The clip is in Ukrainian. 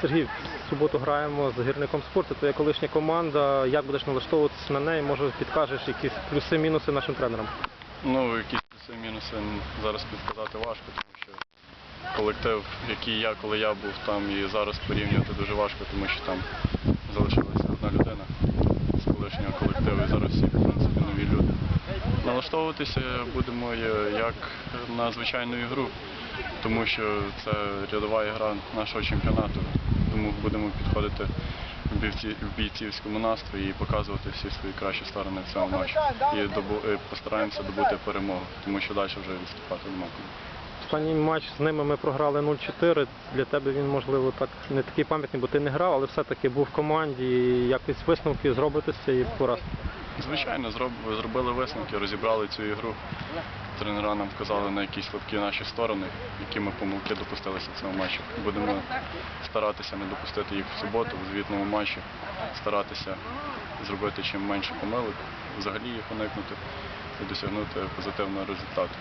Сергій, в суботу граємо з гірником спорту. Твоя колишня команда. Як будеш налаштовуватися на неї? Може підкажеш якісь плюси-мінуси нашим тренерам? Ну, якісь плюси мінуси зараз підказати важко, тому що колектив, який я, коли я був там і зараз порівнювати дуже важко, тому що там залишилася одна людина з колишнього колективу і зараз всі, в принципі, нові люди. Налаштовуватися будемо е, як на звичайну ігру, тому що це рядова ігра нашого чемпіонату, тому будемо підходити в бійці- в бійцівському настрої і показувати всі свої кращі сторони в цьому матчі. І добу- постараємося добути перемогу, тому що далі вже відступати нема куди. Останній матч з ними ми програли 0-4. Для тебе він, можливо, так не такий пам'ятний, бо ти не грав, але все-таки був в команді. І якось висновки зробити з цієї поразки. Звичайно, зробили висновки, розібрали цю ігру. Тренера нам вказали на якісь слабкі наші сторони, які ми помилки допустилися в цьому матчі. Будемо старатися не допустити їх в суботу, в звітному матчі, старатися зробити чим менше помилок, взагалі їх уникнути і досягнути позитивного результату.